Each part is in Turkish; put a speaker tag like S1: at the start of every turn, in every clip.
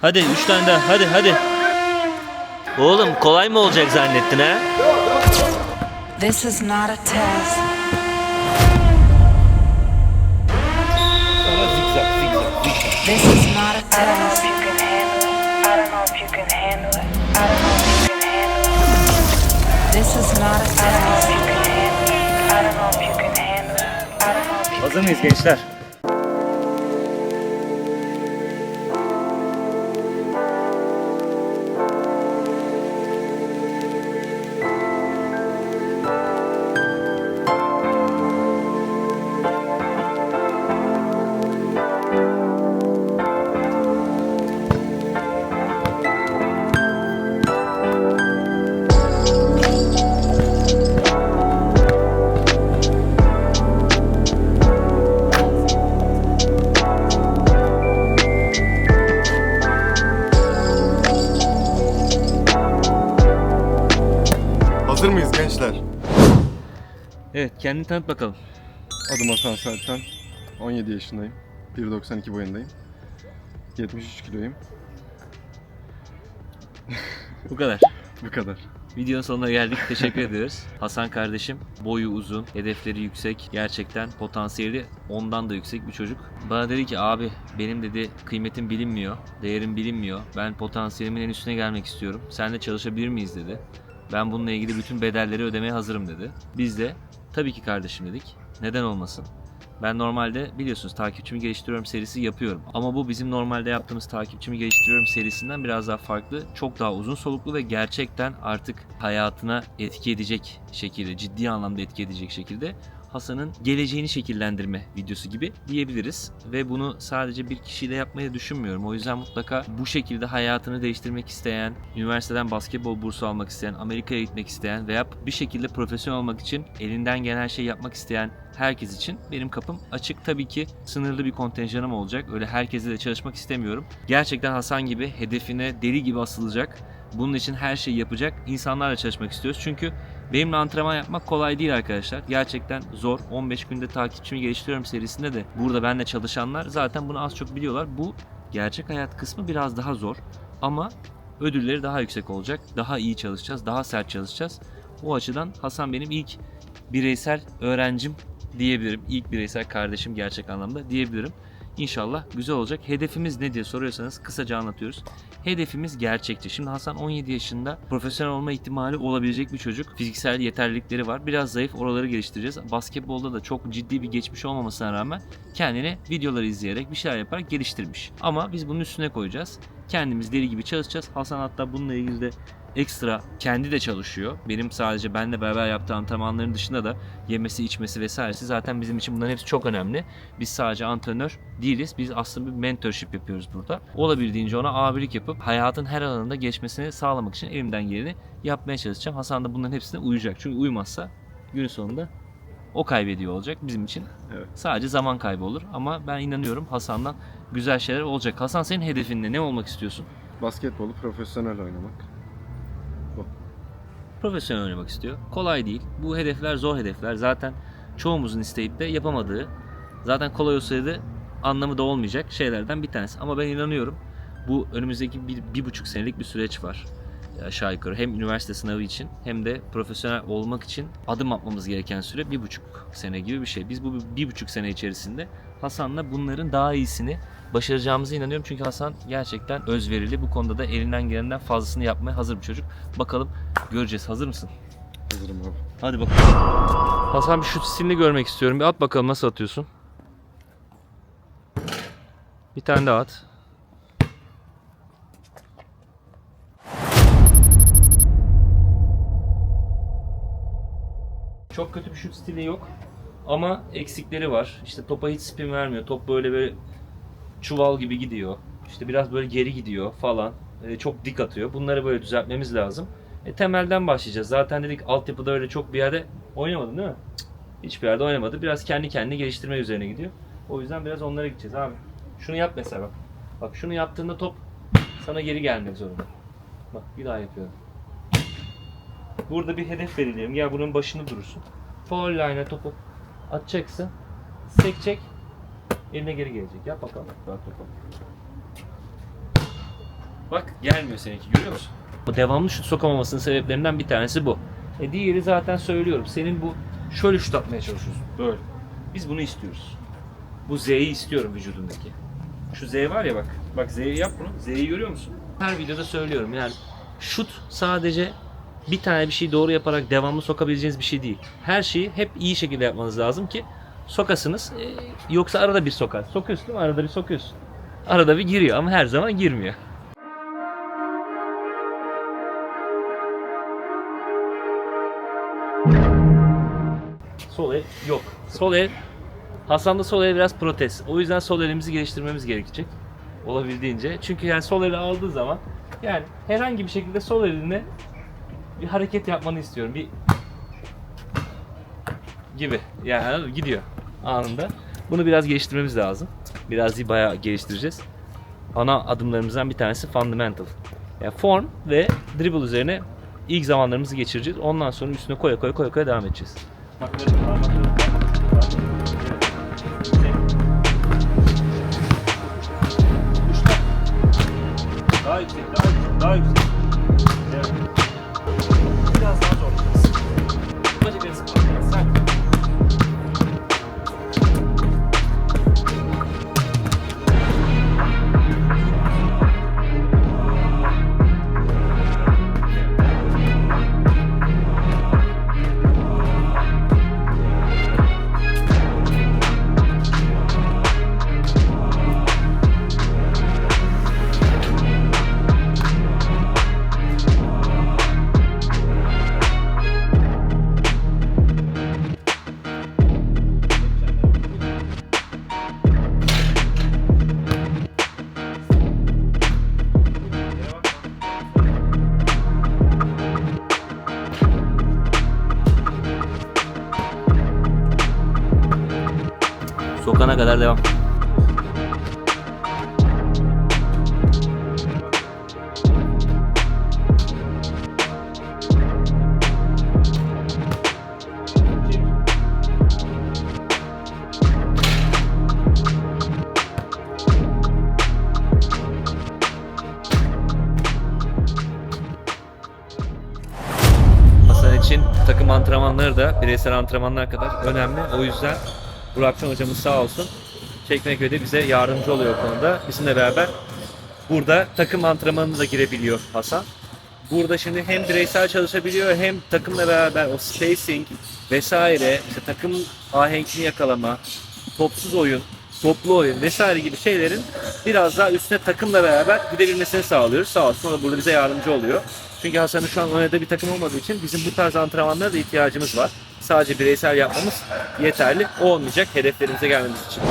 S1: Hadi üç tane daha hadi hadi. Oğlum kolay mı olacak zannettin ha?
S2: This is not a test.
S3: Sonra zigzag zigzag zigzag.
S2: This is not a
S4: I don't know
S2: test.
S4: if you can handle it. I don't know
S1: Evet kendini tanıt bakalım.
S5: Adım Hasan Sertan. 17 yaşındayım. 1.92 boyundayım. 73 kiloyum.
S1: Bu kadar.
S5: Bu kadar.
S1: Videonun sonuna geldik. Teşekkür ediyoruz. Hasan kardeşim boyu uzun, hedefleri yüksek. Gerçekten potansiyeli ondan da yüksek bir çocuk. Bana dedi ki abi benim dedi kıymetim bilinmiyor, değerim bilinmiyor. Ben potansiyelimin en üstüne gelmek istiyorum. Seninle çalışabilir miyiz dedi. Ben bununla ilgili bütün bedelleri ödemeye hazırım dedi. Biz de tabii ki kardeşim dedik. Neden olmasın? Ben normalde biliyorsunuz takipçimi geliştiriyorum serisi yapıyorum. Ama bu bizim normalde yaptığımız takipçimi geliştiriyorum serisinden biraz daha farklı. Çok daha uzun soluklu ve gerçekten artık hayatına etki edecek şekilde, ciddi anlamda etki edecek şekilde Hasan'ın geleceğini şekillendirme videosu gibi diyebiliriz. Ve bunu sadece bir kişiyle yapmayı düşünmüyorum. O yüzden mutlaka bu şekilde hayatını değiştirmek isteyen, üniversiteden basketbol bursu almak isteyen, Amerika'ya gitmek isteyen veya bir şekilde profesyonel olmak için elinden gelen şeyi yapmak isteyen herkes için benim kapım açık. Tabii ki sınırlı bir kontenjanım olacak. Öyle herkese de çalışmak istemiyorum. Gerçekten Hasan gibi hedefine deli gibi asılacak. Bunun için her şeyi yapacak insanlarla çalışmak istiyoruz. Çünkü benimle antrenman yapmak kolay değil arkadaşlar. Gerçekten zor. 15 günde takipçimi geliştiriyorum serisinde de burada benimle çalışanlar zaten bunu az çok biliyorlar. Bu gerçek hayat kısmı biraz daha zor. Ama ödülleri daha yüksek olacak. Daha iyi çalışacağız. Daha sert çalışacağız. O açıdan Hasan benim ilk bireysel öğrencim diyebilirim. İlk bireysel kardeşim gerçek anlamda diyebilirim. İnşallah güzel olacak. Hedefimiz ne diye soruyorsanız kısaca anlatıyoruz. Hedefimiz gerçekçi. Şimdi Hasan 17 yaşında profesyonel olma ihtimali olabilecek bir çocuk. Fiziksel yeterlilikleri var. Biraz zayıf oraları geliştireceğiz. Basketbolda da çok ciddi bir geçmiş olmamasına rağmen kendini videoları izleyerek bir şeyler yaparak geliştirmiş. Ama biz bunun üstüne koyacağız. Kendimiz deli gibi çalışacağız. Hasan hatta bununla ilgili de ekstra kendi de çalışıyor. Benim sadece benle beraber yaptığı antrenmanların dışında da yemesi, içmesi vesairesi zaten bizim için bunların hepsi çok önemli. Biz sadece antrenör değiliz. Biz aslında bir mentorship yapıyoruz burada. Olabildiğince ona abilik yapıp hayatın her alanında geçmesini sağlamak için elimden geleni yapmaya çalışacağım. Hasan da bunların hepsine uyacak. Çünkü uymazsa günün sonunda o kaybediyor olacak bizim için.
S5: Evet.
S1: Sadece zaman kaybı olur ama ben inanıyorum Hasan'dan güzel şeyler olacak. Hasan senin hedefin ne? Ne olmak istiyorsun?
S5: Basketbolu profesyonel oynamak.
S1: Profesyonel oynamak istiyor. Kolay değil. Bu hedefler zor hedefler. Zaten çoğumuzun isteyip de yapamadığı, zaten kolay olsaydı anlamı da olmayacak şeylerden bir tanesi. Ama ben inanıyorum bu önümüzdeki bir, bir buçuk senelik bir süreç var aşağı yukarı. Hem üniversite sınavı için hem de profesyonel olmak için adım atmamız gereken süre bir buçuk sene gibi bir şey. Biz bu bir buçuk sene içerisinde Hasan'la bunların daha iyisini başaracağımıza inanıyorum. Çünkü Hasan gerçekten özverili. Bu konuda da elinden gelenden fazlasını yapmaya hazır bir çocuk. Bakalım göreceğiz. Hazır mısın?
S5: Hazırım abi.
S1: Hadi bakalım. Hasan bir şut stilini görmek istiyorum. Bir at bakalım nasıl atıyorsun. Bir tane daha at. Çok kötü bir şut stili yok. Ama eksikleri var. İşte topa hiç spin vermiyor. Top böyle böyle çuval gibi gidiyor. İşte biraz böyle geri gidiyor falan. Ee, çok dik atıyor. Bunları böyle düzeltmemiz lazım. E, temelden başlayacağız. Zaten dedik altyapıda öyle çok bir yerde oynamadın değil mi? Hiçbir yerde oynamadı. Biraz kendi kendine geliştirme üzerine gidiyor. O yüzden biraz onlara gideceğiz abi. Şunu yap mesela bak. Bak şunu yaptığında top sana geri gelmek zorunda. Bak bir daha yapıyorum. Burada bir hedef belirleyelim. Gel bunun başını durursun. Foul line'e topu atacaksın. Sekecek. Eline geri gelecek. Yap bakalım. Bak bakalım. Bak gelmiyor seninki görüyor musun? Bu devamlı şut sokamamasının sebeplerinden bir tanesi bu. E diğeri zaten söylüyorum. Senin bu şöyle şut atmaya çalışıyorsun. Böyle. Biz bunu istiyoruz. Bu Z'yi istiyorum vücudundaki. Şu Z var ya bak. Bak Z'yi yap bunu. Z'yi görüyor musun? Her videoda söylüyorum yani şut sadece bir tane bir şeyi doğru yaparak devamlı sokabileceğiniz bir şey değil. Her şeyi hep iyi şekilde yapmanız lazım ki sokasınız. E, yoksa arada bir sokar. Sokuyorsun değil mi? Arada bir sokuyorsun. Arada bir giriyor ama her zaman girmiyor. Sol el yok. Sol el Hasan'da sol el biraz protez. O yüzden sol elimizi geliştirmemiz gerekecek. Olabildiğince. Çünkü yani sol eli aldığı zaman yani herhangi bir şekilde sol eline bir hareket yapmanı istiyorum. Bir gibi. Yani gidiyor anında. Bunu biraz geliştirmemiz lazım. Biraz değil bayağı geliştireceğiz. Ana adımlarımızdan bir tanesi fundamental. Yani form ve dribble üzerine ilk zamanlarımızı geçireceğiz. Ondan sonra üstüne koya koya koya koya devam edeceğiz. Daha yüksek, daha yüksek, daha yüksek. Kadar devam. İçin takım antrenmanları da bireysel antrenmanlar kadar önemli. O yüzden Burakcan hocamız sağ olsun Çekmeköy'de bize yardımcı oluyor o konuda. Bizimle beraber burada takım antrenmanına da girebiliyor Hasan. Burada şimdi hem bireysel çalışabiliyor hem takımla beraber o spacing vesaire işte takım ahenkini yakalama, topsuz oyun, toplu oyun vesaire gibi şeylerin biraz daha üstüne takımla beraber gidebilmesini sağlıyoruz. Sağ olsun o da burada bize yardımcı oluyor. Çünkü Hasan'ın şu an oynadığı bir takım olmadığı için bizim bu tarz antrenmanlara da ihtiyacımız var. Sadece bireysel yapmamız yeterli olmayacak hedeflerimize gelmemiz için.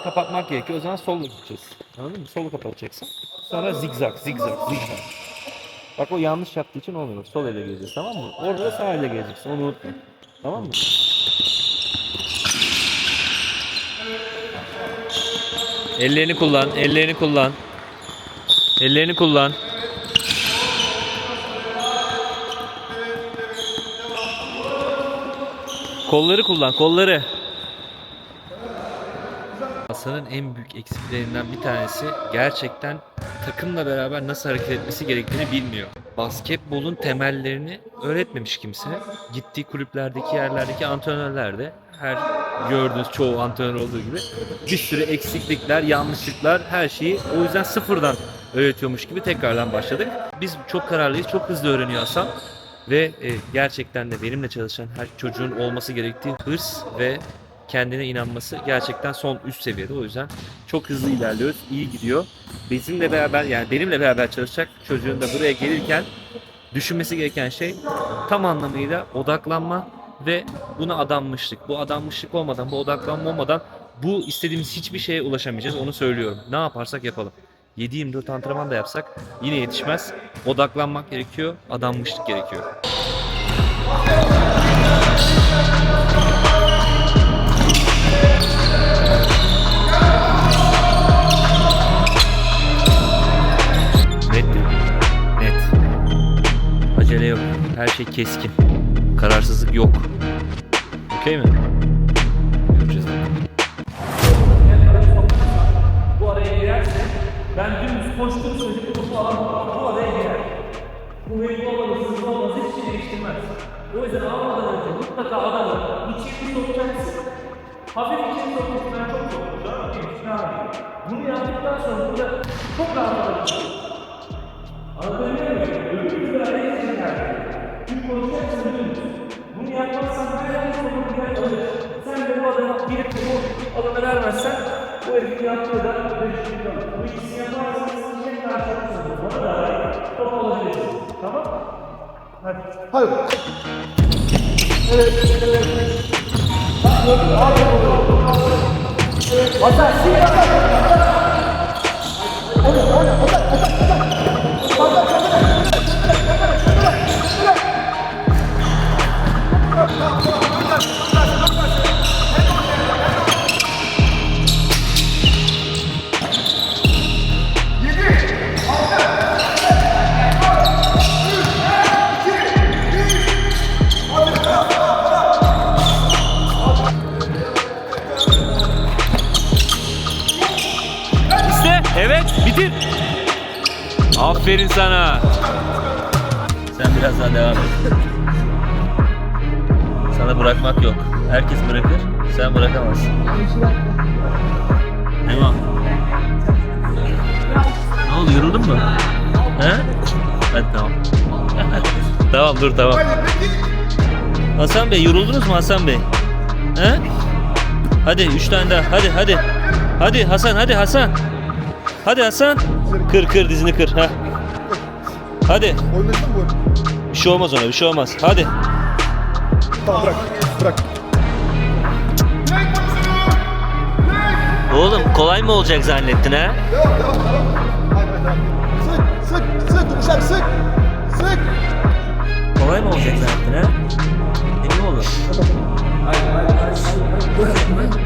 S1: Ortayı kapatmak gerekiyor. O zaman solla gideceğiz. Anladın mı? Solu kapatacaksın. Sonra zigzag, zigzag, zigzag. Bak o yanlış yaptığı için olmuyor. Sol ele geleceğiz tamam mı? Orada da sağ ele geleceksin. Onu unutma. Tamam mı? Ellerini kullan, ellerini kullan. Ellerini kullan. Kolları kullan, kolları. Hasan'ın en büyük eksiklerinden bir tanesi gerçekten takımla beraber nasıl hareket etmesi gerektiğini bilmiyor. Basketbolun temellerini öğretmemiş kimse. Gittiği kulüplerdeki yerlerdeki antrenörler de her gördüğünüz çoğu antrenör olduğu gibi bir sürü eksiklikler, yanlışlıklar her şeyi o yüzden sıfırdan öğretiyormuş gibi tekrardan başladık. Biz çok kararlıyız, çok hızlı öğreniyor Hasan ve e, gerçekten de benimle çalışan her çocuğun olması gerektiği hırs ve kendine inanması gerçekten son üst seviyede. O yüzden çok hızlı ilerliyoruz. iyi gidiyor. Bizimle beraber yani benimle beraber çalışacak çocuğun da buraya gelirken düşünmesi gereken şey tam anlamıyla odaklanma ve buna adanmışlık. Bu adanmışlık olmadan, bu odaklanma olmadan bu istediğimiz hiçbir şeye ulaşamayacağız. Onu söylüyorum. Ne yaparsak yapalım. 7-24 antrenman da yapsak yine yetişmez. Odaklanmak gerekiyor, adanmışlık gerekiyor. Keskin. Kararsızlık yok. Okey mi? Göreceğiz.
S3: bu araya girerse ben dümdüz sürece bu topu alan bu araya girer. Kuvvetli olmalı, hızlı olmalı hiçbir şey değiştirmez. O yüzden almadan önce mutlaka adamı içeri sokacaksın. Hafif içeri sokmak ben çok an okey, ne yapayım? Bunu yaptıktan sonra burada çok rahat alacaksın. Anlatabiliyor muyum? Öbür türlü araya girecek Çünkü konuşacaksın dümdüz. Bunu yapmazsan her yer sokak girer alır. Sen de bu adama girip bu adama vermezsen bu herifin yaptığı da beşiklik kalır. Bu ikisini yaparsanız tek karşılıksınız. Bana da. Top alabilirsiniz. Tamam mı? Hadi.
S1: İşte evet bitir. Aferin sana. Sen biraz daha devam et. Sana bırakmak yok. Herkes bırakır. Sen bırakamazsın. Devam. Ne oldu yoruldun mu? He? Hadi tamam. tamam dur tamam. Hasan Bey yoruldunuz mu Hasan Bey? He? Hadi üç tane daha. Hadi hadi. Hadi Hasan hadi Hasan. Hadi Hasan. Kır kır dizini kır. Ha. Hadi. Bir şey olmaz ona bir şey olmaz. Hadi.
S5: Tamam bırak. Bırak.
S1: Oğlum kolay mı olacak zannettin ha? Yok yok tamam.
S5: Sık sık sık Uşak sık.
S1: Sık. Kolay mı olacak zannettin ha? Emin olur. Hayır hayır hayır. hayır.